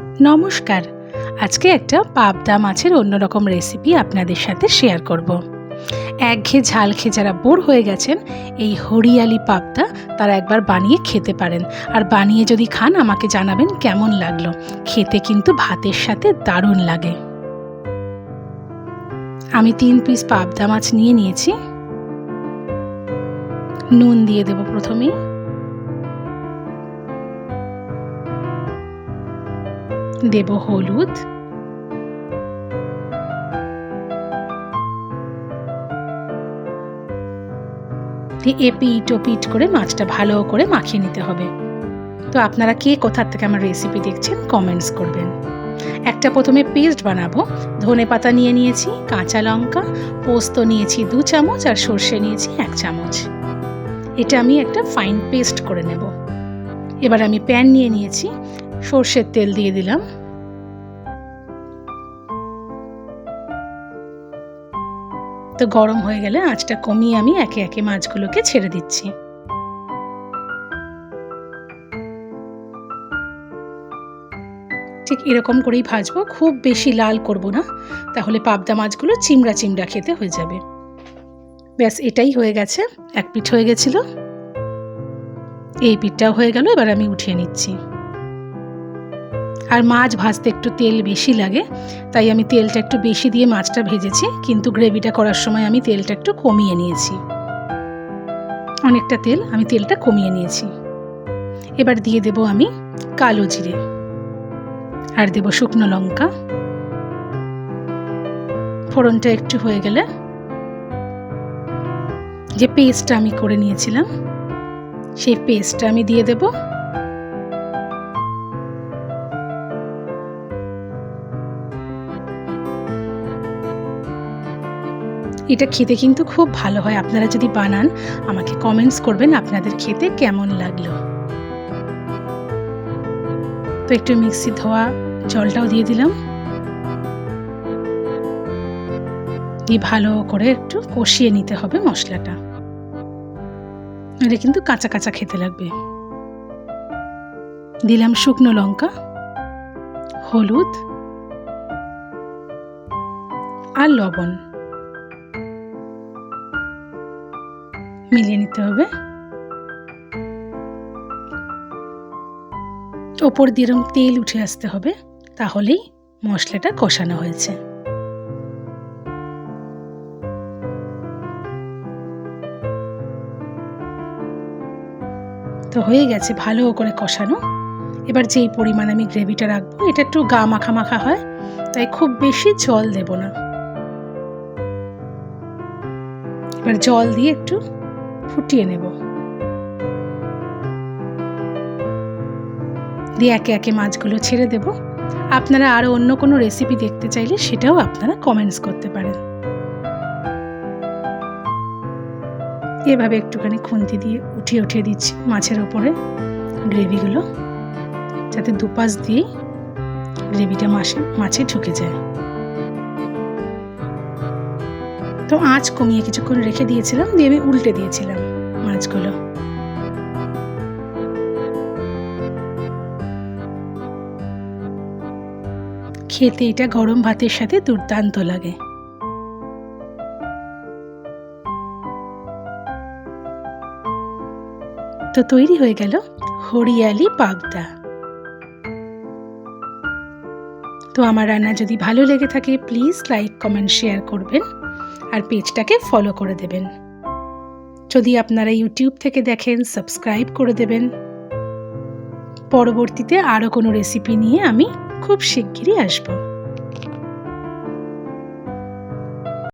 নমস্কার। আজকে একটা পাবদা মাছের অন্যরকম রেসিপি আপনাদের সাথে শেয়ার করব। একঘেয়ে ঝাল খেয়ে যারা বোর হয়ে গেছেন, এই হরিয়ালি পাবদা তারা একবার বানিয়ে খেতে পারেন। আর বানিয়ে যদি খান, আমাকে জানাবেন কেমন লাগল। খেতে কিন্তু ভাতের সাথে দারুণ লাগে। আমি তিন পিস পাবদা মাছ নিয়ে নিয়েছি। নুন দিয়ে দেব প্রথমেই। দেব হলুদ। এপিট ওপিট করে মাছটা ভালো করে মাখিয়ে নিতে হবে। তো আপনারা কে কোথার থেকে আমার রেসিপি দেখছেন কমেন্টস করবেন। একটা প্রথমে পেস্ট বানাবো। ধনে পাতা নিয়ে নিয়েছি, কাঁচা লঙ্কা, পোস্ত নিয়েছি দু চামচ, আর সর্ষে নিয়েছি এক চামচ। এটা আমি একটা ফাইন পেস্ট করে নেব। এবার আমি প্যান নিয়ে নিয়েছি। সর্ষের তেল দিয়ে দিলাম। তো গরম হয়ে গেলে আঁচটা কমিয়ে আমি একে একে মাছগুলোকে ছেড়ে দিচ্ছি। ঠিক এরকম করেই ভাজবো, খুব বেশি লাল করব না, তাহলে পাবদা মাছগুলো চিমড়া চিমড়া খেতে হয়ে যাবে। ব্যাস, এটাই হয়ে গেছে, এক পিঠ হয়ে গেছিল। এই পিঠটাও হয়ে গেল, এবার আমি উঠিয়ে নিচ্ছি। আর মাছ ভাজতে একটু তেল বেশি লাগে, তাই আমি তেলটা একটু বেশি দিয়ে মাছটা ভেজেছি, কিন্তু গ্রেভিটা করার সময় আমি তেলটা একটু কমিয়ে নিয়েছি। অনেকটা তেল আমি তেলটা কমিয়ে নিয়েছি। এবার দিয়ে দেব আমি কালো জিরে আর দেব শুকনো লঙ্কা। ফোড়নটা একটু হয়ে গেলে যে পেস্টটা আমি করে নিয়েছিলাম, সেই পেস্টটা আমি দিয়ে দেবো এটা খেতে কিন্তু খুব ভালো হয়। আপনারা যদি বানান, আমাকে কমেন্টস করবেন আপনাদের খেতে কেমন লাগল। তো একটু মিক্সি ধোয়া জলটাও দিয়ে দিলাম। দিয়ে ভালো করে একটু কষিয়ে নিতে হবে মশলাটা। এটা কিন্তু কাঁচা কাঁচা খেতে লাগবে। দিলাম শুকনো লঙ্কা, হলুদ আর লবণ। মিলিয়ে নিতে হবে। ওপর দিয়ে এরকম তেল উঠে আসতে হবে, তাহলেই মশলাটা কষানো হয়েছে। তো হয়ে গেছে, ভালো করে কষানো। এবার যেই পরিমাণ আমি গ্রেভিটা রাখব, এটা একটু গা মাখা মাখা হয়, তাই খুব বেশি জল দেব না। এবার জল দিয়ে একটু ফুটিয়ে নেব। দিয়ে একে একে মাছগুলো ছেড়ে দেব। আপনারা আরও অন্য কোনো রেসিপি দেখতে চাইলে সেটাও আপনারা কমেন্টস করতে পারেন। এভাবে একটুখানি খুন্তি দিয়ে উঠিয়ে উঠিয়ে দিচ্ছি মাছের ওপরে গ্রেভিগুলো, যাতে দুপাশ দিয়েই গ্রেভিটা মাছে মাছে ঢুকে যায়। তো আঁচ কমিয়ে কিছুক্ষণ রেখে দিয়েছিলাম, দিয়ে আমি উল্টে দিয়েছিলাম মাছগুলো। খেতে এটা গরম ভাতের সাথে দুর্দান্ত লাগে। তো তৈরি হয়ে গেল হরিয়ালি পাবদা। তো আমার রান্না যদি ভালো লেগে থাকে প্লিজ লাইক কমেন্ট শেয়ার করবেন। আর পেজটাকে ফলো করে দেবেন। যদি আপনারা ইউটিউব থেকে দেখেন সাবস্ক্রাইব করে দেবেন। পরবর্তীতে আরও কোনো রেসিপি নিয়ে আমি খুব শিগগিরই আসব।